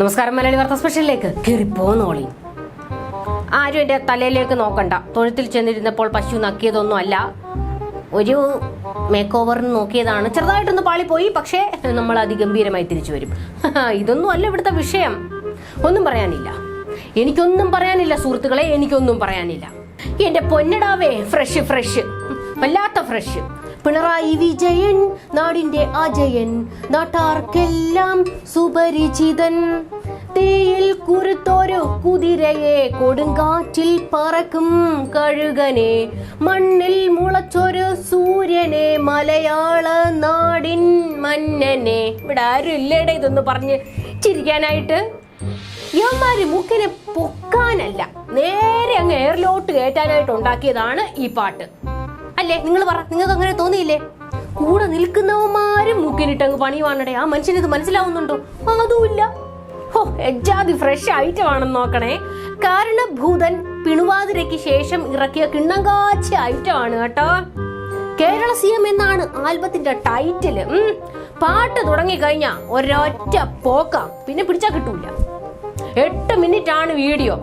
നമസ്കാരം മലയാളി വാർത്ത സ്പെഷ്യലിലേക്ക് കയറി പോന്നോളി ആരും എന്റെ തലയിലേക്ക് നോക്കണ്ട. തൊഴുത്തിൽ ചെന്നിരുന്നപ്പോൾ പശു നക്കിയതൊന്നും അല്ല. ഒരു മേക്ക് ഓവറിന് നോക്കിയതാണ്. ചെറുതായിട്ടൊന്ന് പാളിപ്പോയി പക്ഷേ നമ്മൾ അതിഗംഭീരമായി തിരിച്ചു വരും. ഇതൊന്നും അല്ല ഇവിടുത്തെ വിഷയം. ഒന്നും പറയാനില്ല. എനിക്കൊന്നും പറയാനില്ല സുഹൃത്തുക്കളെ എനിക്കൊന്നും പറയാനില്ല. എന്റെ പൊന്നടാവേ ഫ്രഷ് ഫ്രഷ് വല്ലാത്ത ഫ്രഷ് പിണറായി വിജയൻ നാടിന്റെ അജയൻ നാട്ടാർക്കെല്ലാം സുപരിചിതൻ. തേയിൽ കുരുത്തോരു കുതിരയെ കൊടുങ്കാറ്റിൽ പറക്കും കഴുകനെ. മണ്ണിൽ മുളച്ചൊരു സൂര്യനെ മലയാള നാടിൻ മന്നനെ. ഇവിടെ ആരും ഇല്ലേടെ ഇതൊന്ന് പറഞ്ഞ് ചിരിക്കാനായിട്ട്. യമാരി മുക്കിനെ പൊക്കാനല്ല നേരെ അങ്ങ് എയറിലോട്ട് കയറ്റാനായിട്ട് ഉണ്ടാക്കിയതാണ് ഈ പാട്ട്. അല്ലേ? നിങ്ങൾ പറ നിങ്ങൾക്ക് അങ്ങനെ തോന്നിയില്ലേ? കൂടെ നിൽക്കുന്നവന്മാരും മുക്കിനിട്ടങ്ങ് പണിയുവാണടെ ആ മനുഷ്യന് ഇത് മനസ്സിലാവുന്നുണ്ടോ? അതുമില്ല. ഹോ എജാതി ഫ്രഷ് ഐറ്റം ആണെന്ന് നോക്കണേ. കാരണഭൂതൻ പിണുവാതിരയ്ക്ക് ശേഷം ഇറക്കിയ കിണ്ണങ്കാച്ച ഐറ്റം ആണ് കേട്ടോ. കേരള സി എം എന്നാണ് ആൽബത്തിന്റെ ടൈറ്റിൽ പാട്ട് തുടങ്ങി കഴിഞ്ഞ ഒരൊറ്റ പോക്ക. പിന്നെ പിടിച്ചാ കിട്ടൂല. എട്ട് മിനിറ്റ് ആണ് വീഡിയോ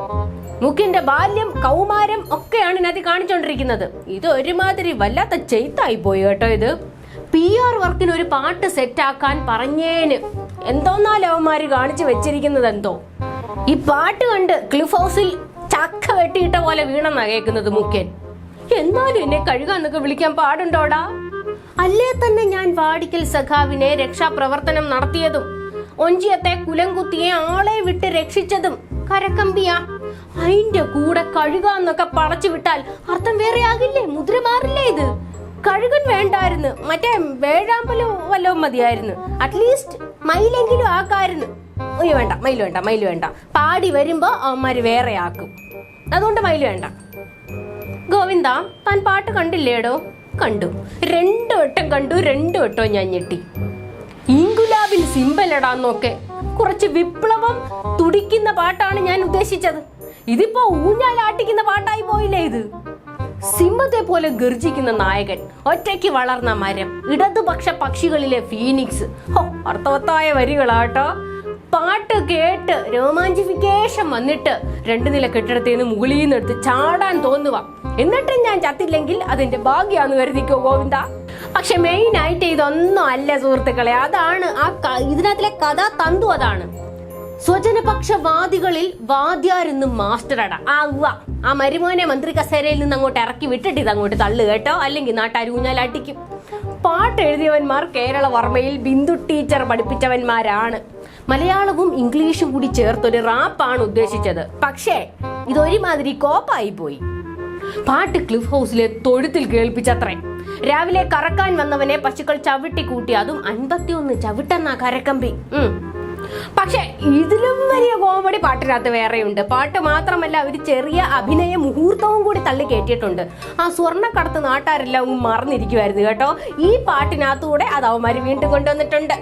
മുക്കിന്റെ ബാല്യം കൗമാരം ഒക്കെയാണ് ഇതിനകത്ത് കാണിച്ചോണ്ടിരിക്കുന്നത്. ഇത് ഒരുമാതിരി വല്ലാത്ത ചെയ്ത്തായി പോയി കേട്ടോ ഇത്. പി ആർ വർക്കിന് ഒരു പാട്ട് സെറ്റ് ആക്കാൻ പറഞ്ഞേന്. എന്തോന്നാ അവന്മാര് കാണിച്ചു വെച്ചിരിക്കുന്നത് എന്തോ. ഈ പാട്ട് കണ്ട് ക്ലിഫ് ഹൗസിൽ ചക്ക വെട്ടിയിട്ട പോലെ വീണെന്നാ കേൾക്കുന്നത് മുഖ്യൻ എന്നാലും എന്നെ കഴുകാന്നൊക്കെ വിളിക്കാൻ പാടുണ്ടോടാ? അല്ലേ തന്നെ ഞാൻ വാടിക്കൽ സഖാവിനെ രക്ഷാപ്രവർത്തനം നടത്തിയതും ഒഞ്ചിയത്തെ കുലംകുത്തിയെ ആളെ വിട്ട് രക്ഷിച്ചതും കരക്കമ്പിയ അതിന്റെ കൂടെ കഴുകാന്നൊക്കെ പടച്ചു വിട്ടാൽ അർത്ഥം വേറെ ആകില്ലേ? മുദ്ര മാറില്ലേ ഇത്? കഴുകൻ വേണ്ടായിരുന്നു. മറ്റേ വേഴാമ്പലോ വല്ലതും മതിയായിരുന്നു. അറ്റ്ലീസ്റ്റ് മയിലെങ്കിലും ആക്കായിരുന്നു. അയ്യോ വേണ്ട. മയിൽ വേണ്ട മയിൽ വേണ്ട. പാടി വരുമ്പോ അവന്മാര് വേറെ ആക്കും. അതുകൊണ്ട് മയിൽ വേണ്ട. ഗോവിന്ദ താൻ പാട്ട് കണ്ടില്ലേടോ? കണ്ടു. രണ്ടു വട്ടം കണ്ടു രണ്ടു വട്ടവും ഞാൻ ഞെട്ടി. ഇങ്കുലാബിൽ സിമ്പലടാന്നൊക്കെ കുറച്ച് വിപ്ലവം തുടിക്കുന്ന പാട്ടാണ് ഞാൻ ഉദ്ദേശിച്ചത്. ഇതിപ്പോ ഊഞ്ഞാലാട്ടിക്കുന്ന പാട്ടായി പോയില്ലേ ഇത്? സിംഹത്തെ പോലെ ഗർജിക്കുന്ന നായകൻ ഒറ്റയ്ക്ക് വളർന്ന മരം ഇടതുപക്ഷ പക്ഷികളിലെ ഫീനിക്സ്. ഹോ അർത്ഥവത്തായ വരികളാട്ടോ. പാട്ട് കേട്ട് രോമാഞ്ചിഫിക്കേഷൻ വന്നിട്ട് രണ്ടു നില കെട്ടിടത്തിൽ നിന്ന് മുകളിൽ നിന്ന് എടുത്ത് ചാടാൻ തോന്നുക എന്നിട്ടും ഞാൻ ചത്തില്ലെങ്കിൽ അതെന്റെ ഭാഗ്യാന്ന് കരുതിക്കോ ഗോവിന്ദ. പക്ഷെ മെയിൻ ആയിട്ട് ഇതൊന്നും അല്ല സുഹൃത്തുക്കളെ. അതാണ് ആ ഇതിനകത്തിലെ കഥ തന്തു അതാണ്. സ്വജനപക്ഷവാദികളിൽ വാദ്യാരെന്നും മാസ്റ്ററടാ. ആ ഉവ്വ ആ മരുമോനെ മന്ത്രി കസേരയിൽ നിന്ന് അങ്ങോട്ട് ഇറക്കി വിട്ടിട്ട് ഇത് അങ്ങോട്ട് തള്ളു കേട്ടോ. അല്ലെങ്കിൽ നാട്ടാർ ഊഞ്ഞാലാട്ടിക്കും പാട്ട് എഴുതിയവന്മാർ കേരള വർമ്മയിൽ ബിന്ദു ടീച്ചർ പഠിപ്പിച്ചവന്മാരാണ്. മലയാളവും ഇംഗ്ലീഷും കൂടി ചേർത്തൊരു റാപ്പാണ് ഉദ്ദേശിച്ചത്. പക്ഷേ ഇതൊരുമാതിരി കോപ്പായി പോയി. പാട്ട് ക്ലിഫ് ഹൗസിലെ തൊഴുത്തിൽ കേൾപ്പിച്ചത്രേ. രാവിലെ കറക്കാൻ വന്നവനെ പശുക്കൾ ചവിട്ടി കൂട്ടി അതും അൻപത്തിയൊന്ന് ചവിട്ടെന്നാ കരക്കമ്പി. ഉം. പക്ഷെ ഇതിലും വലിയ കോമഡി പാട്ടിനകത്ത് വേറെയുണ്ട്. പാട്ട് മാത്രമല്ല ഒരു ചെറിയ അഭിനയ മുഹൂർത്തവും കൂടി തള്ളി കേട്ടിട്ടുണ്ട്. ആ സ്വർണക്കടത്ത് നാട്ടാരെല്ലാം മറന്നിരിക്കുമായിരുന്നു കേട്ടോ. ഈ പാട്ടിനകത്തൂടെ അത് അവന്മാര് വീണ്ടും കൊണ്ടുവന്നിട്ടുണ്ട്.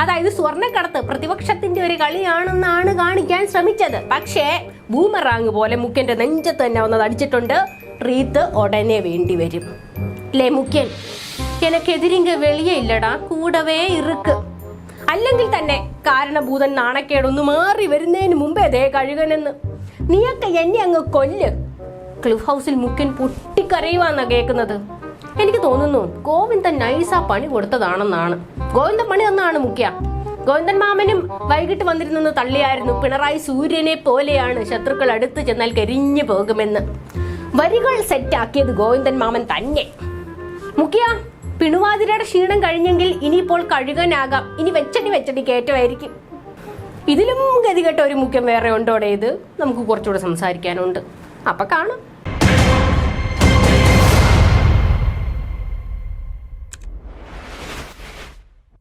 അതായത് സ്വർണക്കടത്ത് പ്രതിപക്ഷത്തിന്റെ ഒരു കളിയാണെന്നാണ് കാണിക്കാൻ ശ്രമിച്ചത്. പക്ഷേ ബൂമറാങ് പോലെ മുഖ്യന്റെ നെഞ്ചത്ത് തന്നെ വന്നത് അടിച്ചിട്ടുണ്ട്. റീത്ത് ഉടനെ വേണ്ടി വരും. ലേ മുഖ്യൻ? എനക്കെതിരിങ്ക വെളിയെ ഇല്ലടാ. കൂടവേ ഇറുക്ക്. അല്ലെങ്കിൽ തന്നെ കാരണഭൂതൻ നാണക്കേടൊന്ന് മാറി വരുന്നതിന് മുമ്പേ ദേ കഴുകനെന്ന്. നീയൊക്കെ എന്നെ അങ്ങ് കൊല്ല്. ക്ലിഫ് ഹൗസിൽ മുക്കൻ പൊട്ടിക്കരയുവാന്നാ കേൾക്കുന്നത് എനിക്ക് തോന്നുന്നു ഗോവിന്ദൻ നൈസ പണി കൊടുത്തതാണെന്നാണ്. ഗോവിന്ദൻ പണി തന്നാണ് മുഖ്യ. ഗോവിന്ദൻ മാമനും വൈകിട്ട് വന്നിരുന്നെന്ന് തള്ളിയായിരുന്നു. പിണറായി സൂര്യനെ പോലെയാണ് ശത്രുക്കൾ അടുത്ത് ചെന്നാൽ കരിഞ്ഞു പോകുമെന്ന്. വരികൾ സെറ്റാക്കിയത് ഗോവിന്ദൻ മാമൻ തന്നെ. മുഖ്യ പിണുവാതിരയുടെ ക്ഷീണം കഴിഞ്ഞെങ്കിൽ ഇനിയിപ്പോൾ കഴുകാനാകാം. ഇനി വെച്ചടി വെച്ചടി കയറ്റമായിരിക്കും. ഇതിലും ഗതികെട്ട ഒരു മുഖ്യം വേറെ ഉണ്ടോടെ ഇത്? നമുക്ക് കുറച്ചുകൂടെ സംസാരിക്കാനുണ്ട്. അപ്പൊ കാണാം.